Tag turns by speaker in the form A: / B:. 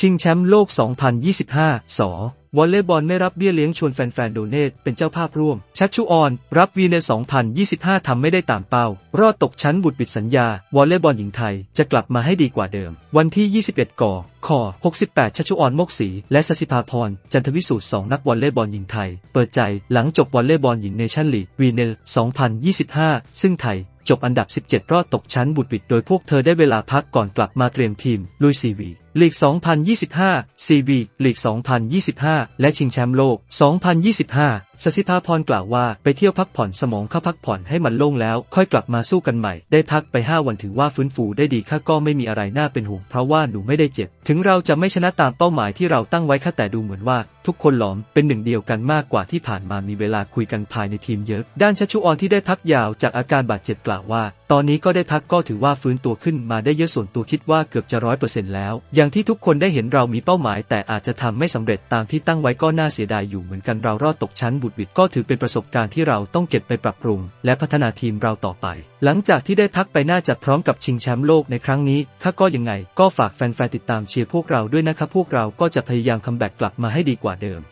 A: ชิงแชมป์โลก 2025 สวอลเลย์บอลไม่รับเบี้ยเลี้ยงชวนแฟนๆ โดเนตเป็นเจ้าภาพร่วม ชัชชุออน รับวีใน 2025 ทำไม่ได้ตามเป้า รอดตกชั้นบุตรปิดสัญญา วอลเลย์บอลหญิงไทยจะกลับมาให้ดีกว่าเดิม วันที่ 21 ก่อคอ68 ชัชชุออน มกศรี และสสิภาพร จันทวิสูตร 2 นักวอลเลย์บอลหญิงไทย เปิดใจหลังจบวอลเลย์บอลหญิงเนชั่นลีกวีเนล 2025 ซึ่งไทยจบอันดับ 17 รอดตกชั้นบุดบิด โดยพวกเธอได้เวลาพักก่อนกลับมาเตรียมทีมลุยซีวี ลีก 2025ซีวีลีก 2025 และชิงแชมป์โลก 2025 สสิภาพรกล่าวว่าไปเที่ยวพักผ่อนสมองเข้าพักผ่อนให้มันโล่งแล้ว ค่อยกลับมาสู้กันใหม่ ได้พักไป 5 วันถือว่าฟื้นฟูได้ดีค่าก็ไม่มีอะไรน่าเป็นห่วงเพราะว่าหนูไม่ได้เจ็บ ถึงเราจะไม่ชนะตามเป้าหมายที่เราตั้งไว้ค่ะแต่ดูเหมือนว่า ทุกคนหลอมเป็นหนึ่งเดียวกันมากกว่าที่ผ่านมามีเวลาคุยกันภายในทีมเยอะ ด้านชัชชุออนที่ได้พักยาวจากอาการบาดเจ็บกล่าวว่า ตอนนี้ก็ได้พักก็ถือว่าฟื้นตัวขึ้นมาได้เยอะส่วนตัวคิดว่าเกือบจะร้อยเปอร์เซ็นต์แล้วอย่างที่ทุกคนได้เห็นเรามีเป้าหมาย แต่อาจจะทำไม่สำเร็จตามที่ตั้งไว้ก็น่าเสียดายอยู่เหมือนกันเรารอดตกชั้นบุดบิดก็ถือเป็นประสบการณ์ที่เราต้องเก็บไปปรับปรุง และพัฒนาทีมเราต่อไป หลังจากที่ได้พักไปน่าจะพร้อมกับชิงแชมป์โลกในครั้งนี้ถ้าก็ยังไง ก็ฝากแฟนๆติดตามเชียร์พวกเราด้วยนะครับพวกเราก็จะพยายามคัมแบ็กกลับมาให้ดีกว่าเดิม